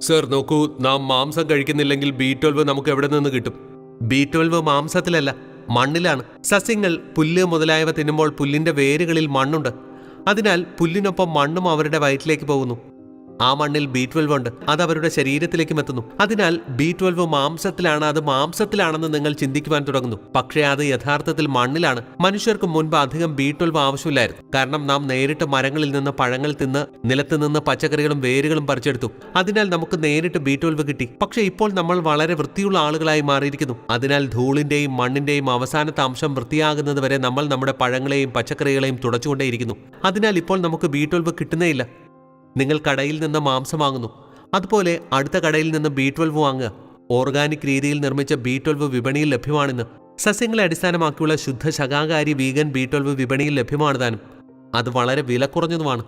Sir നോക്കൂ നാം മാംസം കഴിക്കുന്നില്ലെങ്കിൽ ബി ട്വൽവ് നമുക്ക് എവിടെ നിന്ന് കിട്ടും? ബി ട്വൽവ് മാംസത്തിലല്ല മണ്ണിലാണ്. സസ്യങ്ങൾ പുല്ല് മുതലായവ തിന്നുമ്പോൾ പുല്ലിന്റെ വേരുകളിൽ മണ്ണുണ്ട്. അതിനാൽ പുല്ലിനൊപ്പം മണ്ണും അവരുടെ വയറ്റിലേക്ക് പോകുന്നു. ആ മണ്ണിൽ ബി ട്വൽവ് ഉണ്ട്. അത് അവരുടെ ശരീരത്തിലേക്കും എത്തുന്നു. അതിനാൽ ബി ട്വൽവ് മാംസത്തിലാണ് അത് മാംസത്തിലാണെന്ന് നിങ്ങൾ ചിന്തിക്കുവാൻ തുടങ്ങുന്നു. പക്ഷേ അത് യഥാർത്ഥത്തിൽ മണ്ണിലാണ്. മനുഷ്യർക്ക് മുൻപ് അധികം ബി ട്വൽവ് ആവശ്യമില്ലായിരുന്നു. കാരണം നാം നേരിട്ട് മരങ്ങളിൽ നിന്ന് പഴങ്ങൾ തിന്ന് നിലത്ത് നിന്ന് പച്ചക്കറികളും വേരുകളും പറിച്ചെടുത്തു. അതിനാൽ നമുക്ക് നേരിട്ട് ബി ട്വൽവ് കിട്ടി. പക്ഷേ ഇപ്പോൾ നമ്മൾ വളരെ വൃത്തിയുള്ള ആളുകളായി മാറിയിരിക്കുന്നു. അതിനാൽ ധൂളിന്റെയും മണ്ണിന്റെയും അവസാനത്തെ അംശം വൃത്തിയാകുന്നത് വരെ നമ്മൾ നമ്മുടെ പഴങ്ങളെയും പച്ചക്കറികളെയും തുടച്ചുകൊണ്ടേയിരിക്കുന്നു. അതിനാൽ ഇപ്പോൾ നമുക്ക് ബി ട്വൽവ് കിട്ടുന്നേയില്ല. നിങ്ങൾ കടയിൽ നിന്ന് മാംസം വാങ്ങുന്നു. അതുപോലെ അടുത്ത കടയിൽ നിന്ന് ബി ട്വൽവ് വാങ്ങുക ഓർഗാനിക് രീതിയിൽ നിർമ്മിച്ച ബി ട്വൽവ് വിപണിയിൽ ലഭ്യമാണെന്ന്. സസ്യങ്ങളെ അടിസ്ഥാനമാക്കിയുള്ള ശുദ്ധ ശകാകാരി വീഗൻ ബി ട്വൽവ് വിപണിയിൽ ലഭ്യമാണ് താനും. അത് വളരെ വില കുറഞ്ഞതുമാണ്.